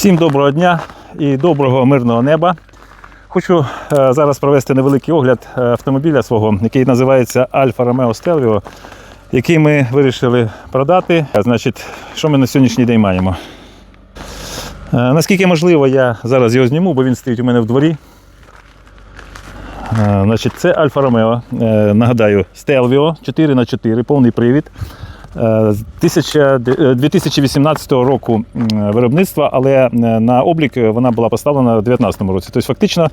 Всім доброго дня і доброго мирного неба. Хочу е, зараз провести невеликий огляд е, автомобіля свого, який називається Alfa Romeo Stelvio, який ми вирішили продати. Значить, що ми на сьогоднішній день маємо? Е, Наскільки можливо, я зараз його зніму, бо він стоїть у мене в дворі. Значить, це Alfa Romeo. Нагадаю, Stelvio 4х4, повний привід. Е, з 1000 е, 2018 року виробництва, але е, на облік вона була поставлена у 2019 році. Тобто, фактично,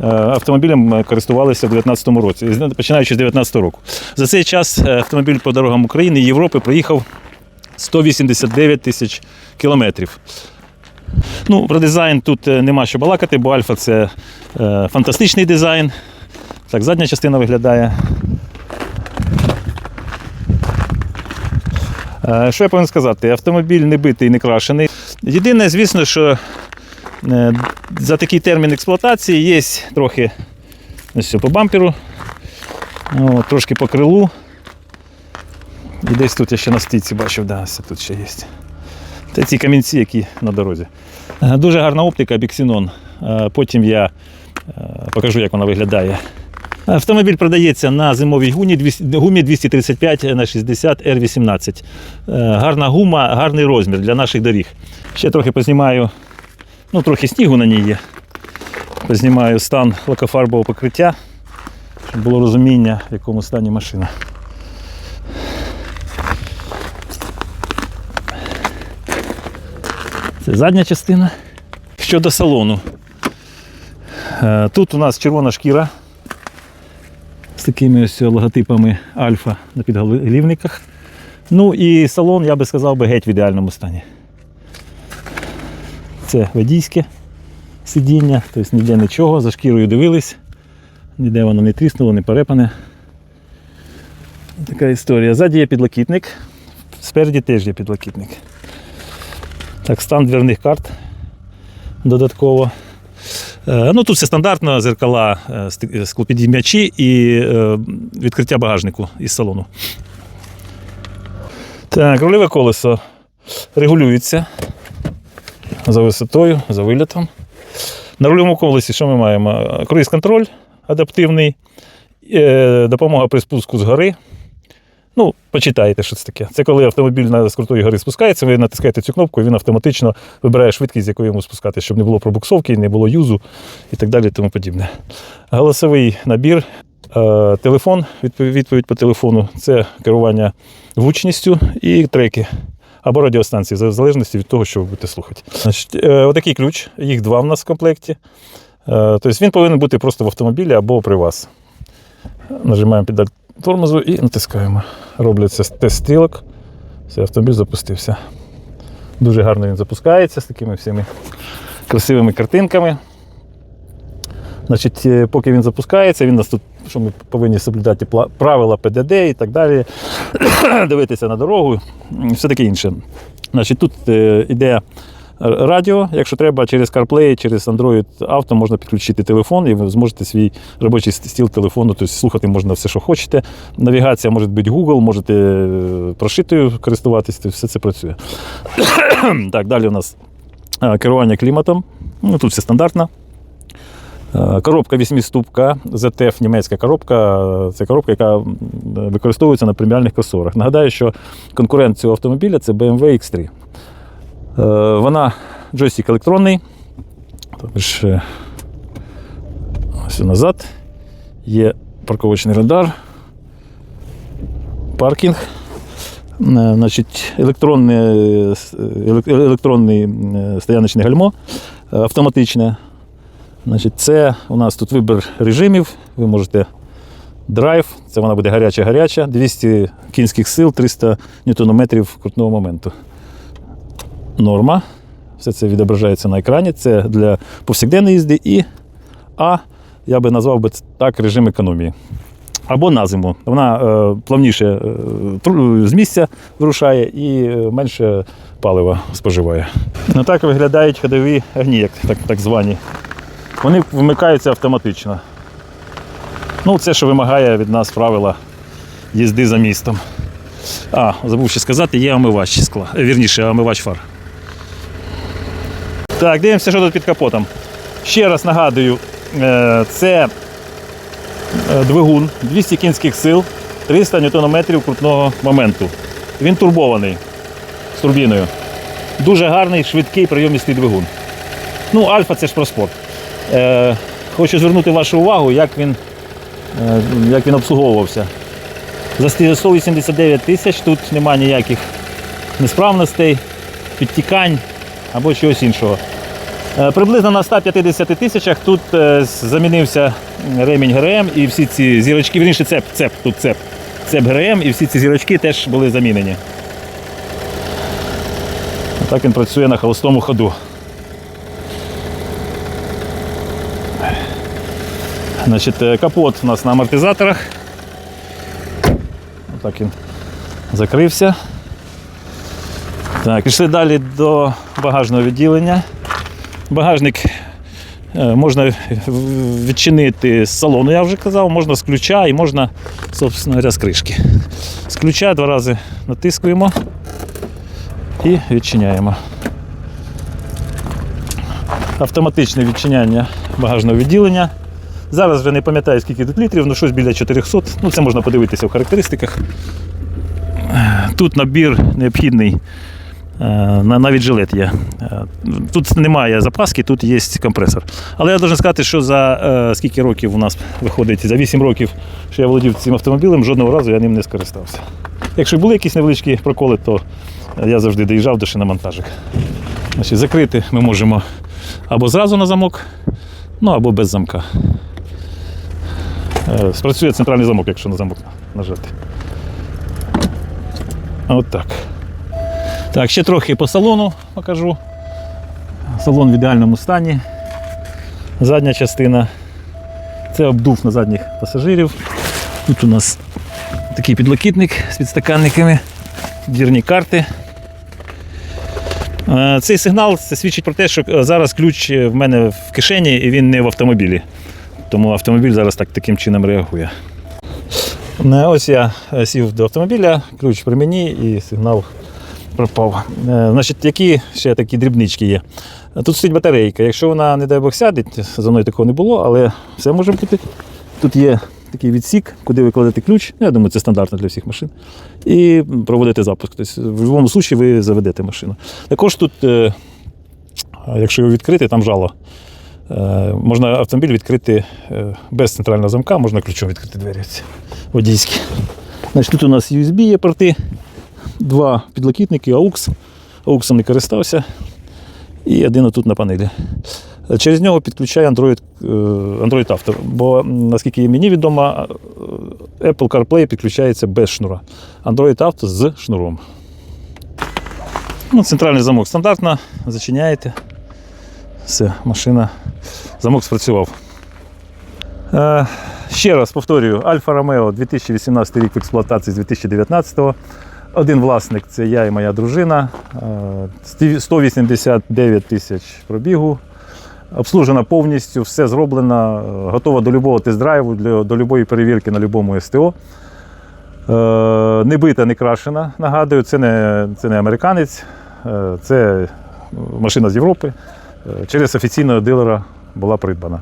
е, автомобілем користувалися в 2019 році, починаючи з 2019 року. За цей час е, автомобіль по дорогам України і Європи проїхав 189 тисяч кілометрів. Ну, про дизайн тут е, нема що балакати, бо Альфа це е, фантастичний дизайн. Так, задня частина виглядає. Що я повинен сказати? Автомобіль не битий, не крашений. Єдине, звісно, що е, за такий термін експлуатації є трохи ось по бамперу, о, трошки по крилу. І десь тут я ще на стійці бачив, да, ось тут ще є. Це ці камінці, які на дорозі. Е, Дуже гарна оптика, біксінон. Е, Потім я е, покажу, як вона виглядає. Автомобіль продається на зимовій гумі 235 на 60 R18. Е, Гарна гума, гарний розмір для наших доріг. Ще трохи познімаю, ну трохи снігу на ній є. Познімаю стан лакофарбового покриття, щоб було розуміння, в якому стані машина. Це задня частина. Щодо салону. Е, Тут у нас червона шкіра такими ось логотипами Альфа на підголівниках. Ну і салон, я би сказав, би геть в ідеальному стані. Це водійське сидіння, тобто ніде нічого, за шкірою дивились, ніде воно не тріснуло, не перепане. Така історія. Ззаді є підлокітник, спереді теж є підлокітник. Так, стан дверних карт додатково. Е, Ну, тут все стандартно, зеркала, е, ст- склопідіймачі і е, відкриття багажнику із салону. Так, рульове колесо регулюється за висотою, за вилітом. На рульовому колесі що ми маємо? Круїз-контроль адаптивний, е, допомога при спуску з гори. Ну, почитайте, що це таке. Це коли автомобіль з крутої гори спускається, ви натискаєте цю кнопку, і він автоматично вибирає швидкість, з якою йому спускатися, щоб не було пробуксовки, не було юзу і так далі. тому подібне. Голосовий набір, е, телефон, відповідь, по телефону це керування гучністю і треки. Або радіостанції, в залежності від того, що ви будете слухати. Значить, е, отакий ключ, їх два в нас в комплекті. Е, тобто він повинен бути просто в автомобілі або при вас. Нажимаємо педаль тормозу і натискаємо. Робляться тест стрілок. Все, автомобіль запустився. Дуже гарно він запускається з такими всіми красивими картинками. Значить, е, поки він запускається, він нас тут, що ми повинні соблюдати правила ПДД і так далі, дивитися на дорогу, все таке інше. Значить, тут е, іде радіо, якщо треба, через CarPlay, через Android Auto можна підключити телефон, і ви зможете свій робочий стіл телефону, тобто слухати можна все, що хочете. Навігація може бути Google, можете е, прошитою користуватись, тобто все це працює. так, далі у нас е, керування кліматом. Ну, тут все стандартно. Е, Коробка 8-ступка, ZF німецька коробка. Це коробка, яка використовується на преміальних кросоверах. Нагадаю, що конкурент цього автомобіля це BMW X3. Е, Вона джойстик електронний. Тобто ж, е, ось назад. Є парковочний радар, паркінг. Е, Значить, електронне, електронний стояночне гальмо автоматичне. Значить, це у нас тут вибір режимів. Ви можете драйв, це вона буде гаряча-гаряча, 200 кінських сил, 300 ньютонометрів крутного моменту. Норма. Все це відображається на екрані. Це для повсякденної їзди. І А, я би назвав би так режим економії. Або на зиму. Вона е, плавніше е, з місця вирушає і е, менше палива споживає. Ну так виглядають ходові огні, як так, так звані. Вони вмикаються автоматично. Ну, це, що вимагає від нас правила їзди за містом. А, забув ще сказати, є омивач скла. Е, Вірніше, омивач фар. Так, дивимося, що тут під капотом. Ще раз нагадую, е, це е, двигун 200 кінських сил, 300 ньютонометрів крутного моменту. Він турбований з турбіною. Дуже гарний, швидкий прийомістий двигун. Ну, Альфа це ж про спорт. Е, хочу звернути вашу увагу, як він, як він обслуговувався. За 189 тисяч тут немає ніяких несправностей, підтікань або чогось іншого. Е, Приблизно на 150 тисячах тут е, замінився ремінь ГРМ і всі ці зірочки, вірніше цеп, цеп, тут цеп, цеп ГРМ і всі ці зірочки теж були замінені. Так він працює на холостому ходу. Значить, е, капот у нас на амортизаторах. Так він закрився. Так, пішли далі до багажного відділення. Багажник е, можна відчинити з салону, я вже казав, можна з ключа і можна, собственно говоря, з кришки. З ключа два рази натискуємо і відчиняємо. Автоматичне відчиняння багажного відділення. Зараз вже не пам'ятаю, скільки тут літрів, ну щось біля 400. Ну, це можна подивитися в характеристиках. Тут набір необхідний. Е, на- Навіть жилет є. Е, Тут немає запаски, тут є компресор. Але я должен сказати, що за е, скільки років у нас виходить, за 8 років, що я володів цим автомобілем, жодного разу я ним не скористався. Якщо були якісь невеличкі проколи, то я завжди доїжджав до шиномонтажик. Значить, закрити ми можемо або зразу на замок, ну або без замка. Спрацює центральний замок, якщо на замок нажати. От так. Ще трохи по салону покажу. Салон в ідеальному стані. Задня частина. Це обдув на задніх пасажирів. Тут у нас такий підлокітник з підстаканниками, дірні карти. Е, Цей сигнал це свідчить про те, що е, зараз ключ в мене в кишені і він не в автомобілі. Тому автомобіль зараз так, таким чином реагує. Е, Ось я е, сів до автомобіля, ключ при мені і сигнал пропав. Е, Значить, які ще такі дрібнички є. Тут стоїть батарейка. Якщо вона, не дай Бог, сяде, за мною такого не було, але все може бути. Тут є такий відсік, куди ви кладете ключ. Я думаю, це стандартно для всіх машин. І проводите запуск. Тобто, в будь-якому випадку ви заведете машину. Також тут, е, якщо його відкрити, там жало. Е, Можна автомобіль відкрити без центрального замка, можна ключом відкрити двері водійські. Значить, тут у нас USB є порти, два підлокітники, AUX. AUX не користався. І один отут на панелі. Через нього підключаю Android, е, Android Auto, бо наскільки мені відомо, е, Apple CarPlay підключається без шнура. Android Auto з шнуром. Ну, центральний замок стандартно, зачиняєте. Все, машина, замок спрацював. Е, ще раз повторюю, Альфа Ромео 2018 рік в експлуатації з 2019-го. Один власник це я і моя дружина. Е, 189 тисяч пробігу. Обслужена повністю, все зроблено, е, готова до будь-якого тест-драйву, до будь-якої перевірки на будь-якому СТО. Е, Не бита, не крашена. Нагадую, це не, це не американець, е, це машина з Європи. Е, Через офіційного дилера була придбана.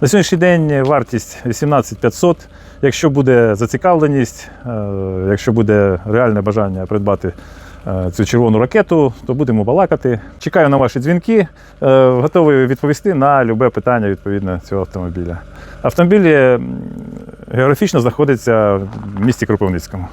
На сьогоднішній день вартість 18 500. Якщо буде зацікавленість, е, якщо буде реальне бажання придбати е, цю червону ракету, то будемо балакати. Чекаю на ваші дзвінки. Е, Готовий відповісти на любе питання відповідно цього автомобіля. Автомобіль географічно знаходиться в місті Кропивницькому.